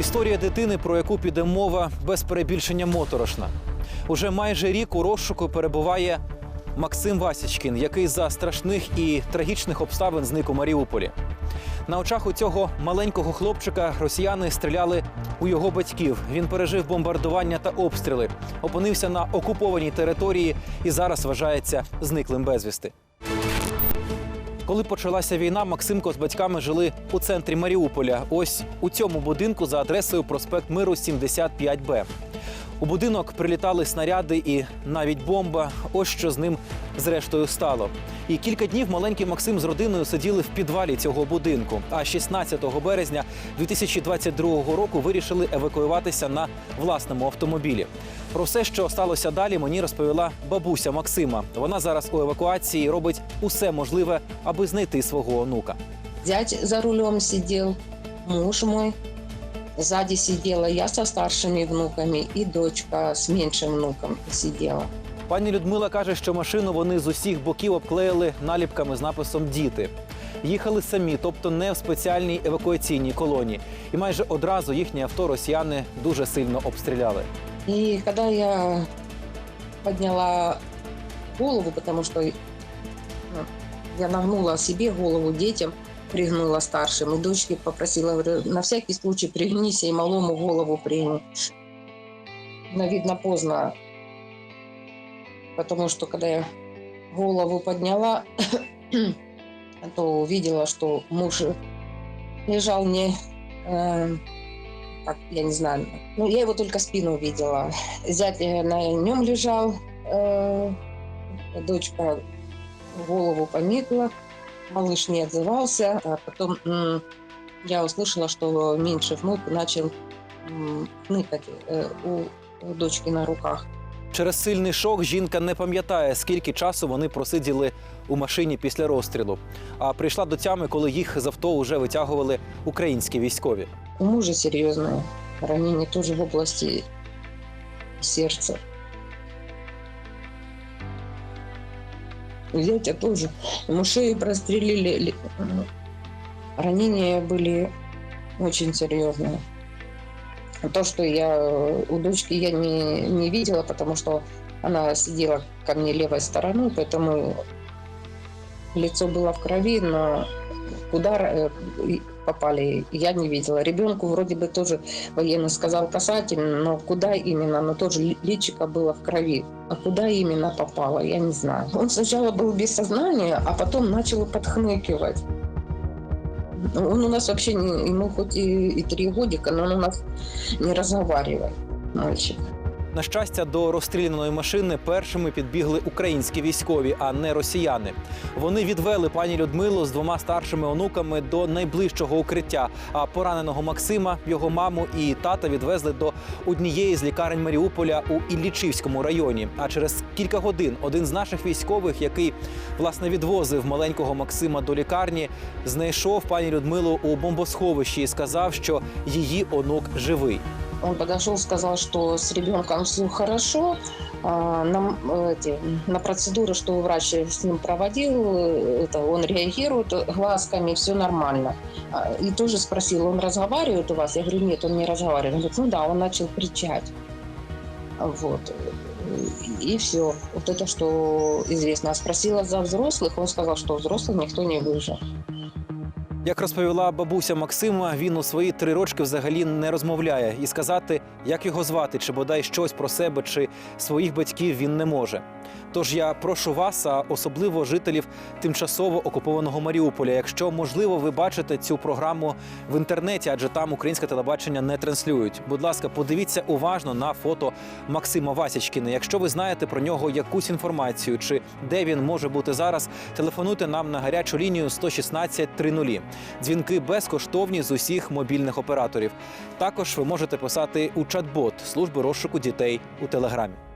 Історія дитини, про яку піде мова, без перебільшення моторошна. Уже майже рік у розшуку перебуває Максим Васічкін, який за страшних і трагічних обставин зник у Маріуполі. На очах у цього маленького хлопчика росіяни стріляли у його батьків. Він пережив бомбардування та обстріли, опинився на окупованій території і зараз вважається зниклим безвісти. Коли почалася війна, Максимко з батьками жили у центрі Маріуполя. Ось у цьому будинку за адресою проспект Миру 75Б. У будинок прилітали снаряди і навіть бомба. Ось що з ним зрештою стало. І кілька днів маленький Максим з родиною сиділи в підвалі цього будинку. А 16 березня 2022 року вирішили евакуюватися на власному автомобілі. Про все, що сталося далі, мені розповіла бабуся Максима. Вона зараз у евакуації робить усе можливе, аби знайти свого онука. Зять за рулем сидел, муж мой. Сзади сидела я со старшими внуками и дочка с меньшим внуком сидела. Пані Людмила каже, що машину вони з усіх боків обклеїли наліпками з написом Діти. Їхали самі, тобто не в спеціальній евакуаційній колонії. І майже одразу їхнє авто росіяни дуже сильно обстріляли. И когда я подняла голову, потому что ну, я нагнула себе голову детям, пригнула старшим, и дочке попросила, говорю, на всякий случай пригнись и малому голову пригни. Но, видно, поздно, потому что когда я голову подняла, то увидела, что муж лежал не, э, как, я не знаю, ну, я его только спину видела. Зять э, на нем лежал, э, дочка голову поникла, малыш не отзывался. А потом м, я услышала, что меньше внук начал хныкать э, у, у дочки на руках. Через сильний шок жінка не пам'ятає, скільки часу вони просиділи у машині після розстрілу. А прийшла до тями, коли їх з авто вже витягували українські військові. У мужа серьезное ранение тоже в области сердца. У зятя тоже. Ему шею прострелили. Ли- м, Ранения были очень серьезные. То, что я э, у дочки я не, не видела, потому что она сидела ко мне левой стороной, поэтому лицо было в крови, но куда э, попали, я не видела. Ребенку вроде бы тоже военный сказал касательно, но куда именно, но тоже ли- личико было в крови. А куда именно попало, я не знаю. Он сначала был без сознания, а потом начал подхныкивать. Он у нас вообще, ему хоть и, и три годика, но он у нас не разговаривает, мальчик. На щастя, до розстріляної машини першими підбігли українські військові, а не росіяни. Вони відвели пані Людмилу з двома старшими онуками до найближчого укриття. А пораненого Максима, його маму і тата відвезли до однієї з лікарень Маріуполя у Іллічівському районі. А через кілька годин один з наших військових, який власне відвозив маленького Максима до лікарні, знайшов пані Людмилу у бомбосховищі і сказав, що її онук живий. Он подошел, сказал, что с ребенком все хорошо. А, на, эти, на процедуры, что врач с ним проводил, это он реагирует глазками, все нормально. А, И тоже спросил, он разговаривает у вас? Я говорю, нет, он не разговаривает. Он говорит, ну да, он начал кричать. Вот. И все. Вот это, что известно. А спросила за взрослых, он сказал, что взрослых никто не выжил. Як розповіла бабуся Максима, він у свої три рочки взагалі не розмовляє і сказати, як його звати, чи бодай щось про себе, чи своїх батьків він не може. Тож я прошу вас, а особливо жителів тимчасово окупованого Маріуполя, якщо можливо, ви бачите цю програму в інтернеті, адже там українське телебачення не транслюють. Будь ласка, подивіться уважно на фото Максима Васячкіна. Якщо ви знаєте про нього якусь інформацію, чи де він може бути зараз, телефонуйте нам на гарячу лінію 116 30. Дзвінки безкоштовні з усіх мобільних операторів. Також ви можете писати у чат-бот служби розшуку дітей у телеграмі.